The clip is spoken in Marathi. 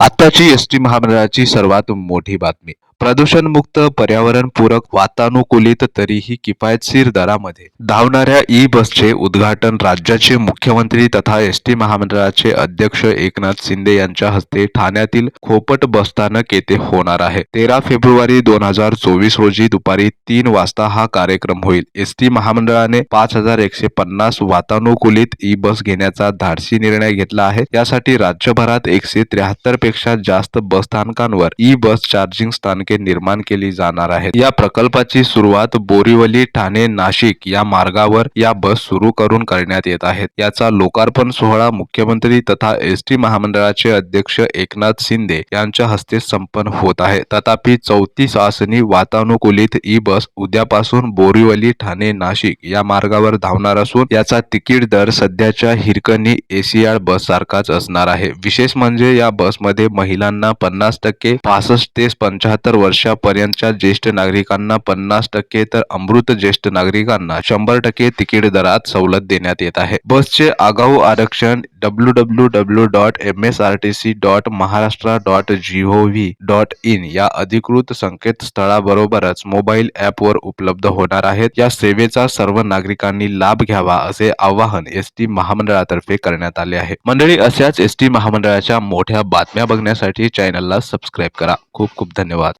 आताची एस टी महामंडळाची सर्वात मोठी बातमी. प्रदूषणमुक्त पर्यावरणपूरक वातानुकूलित तरीही किफायतशीर दरामध्ये. धावणाऱ्या ई बसचे उद्घाटन राज्याचे मुख्यमंत्री तथा एस टी महामंडळाचे अध्यक्ष एकनाथ शिंदे यांच्या हस्ते ठाण्यातील खोपट बसस्थानक येथे होणार आहे. तेरा फेब्रुवारी दोन हजार चोवीस रोजी दुपारी तीन वाजता हा कार्यक्रम होईल. एस टी महामंडळाने पाच हजार एकशे पन्नास वातानुकूलित ई बस घेण्याचा धाडसी निर्णय घेतला आहे. यासाठी राज्यभरात एकशे त्र्याहत्तरपेक्षा जास्त बसस्थानकांवर ई बस चार्जिंग स्थानके निर्माण केली जाणार आहेत. या प्रकल्पाची सुरुवात बोरिवली ठाणे नाशिक या मार्गावर या बस सुरू करून करण्यात येत आहेत. याचा लोकार्पण सोहळा मुख्यमंत्री तथा एस टी महामंडळाचे अध्यक्ष एकनाथ शिंदे यांच्या हस्ते संपन्न होत आहे. तथापि चौथी चाचणी वातानुकूलित ई बस उद्यापासून बोरिवली ठाणे नाशिक या मार्गावर धावणार असून याचा तिकीट दर सध्याच्या हिरकणी एसीआर बस सारखाच असणार आहे. विशेष म्हणजे या बसमध्ये महिलांना पन्नास टक्के पासष्ट ते पंच्याहत्तर वर्षापर्यंतच्या ज्येष्ठ नागरिकांना पन्नास टक्के तर अमृत ज्येष्ठ नागरिकांना शंभर टक्के तिकीट दरात सवलत देण्यात येत आहे. बसचे आगाऊ आरक्षण W W W dot M S R T C dot Maharashtra dot G O V dot in या अधिकृत संकेतस्थळाबरोबरच मोबाईल ॲपवर उपलब्ध होणार आहेत. या सेवेचा सर्व नागरिकांनी लाभ घ्यावा असे आवाहन एस टी महामंडळातर्फे करण्यात आले आहे. मंडळी अशाच एस टी महामंडळाच्या मोठ्या बातम्या बघण्यासाठी चॅनलला सबस्क्राईब करा. खूप खूप धन्यवाद.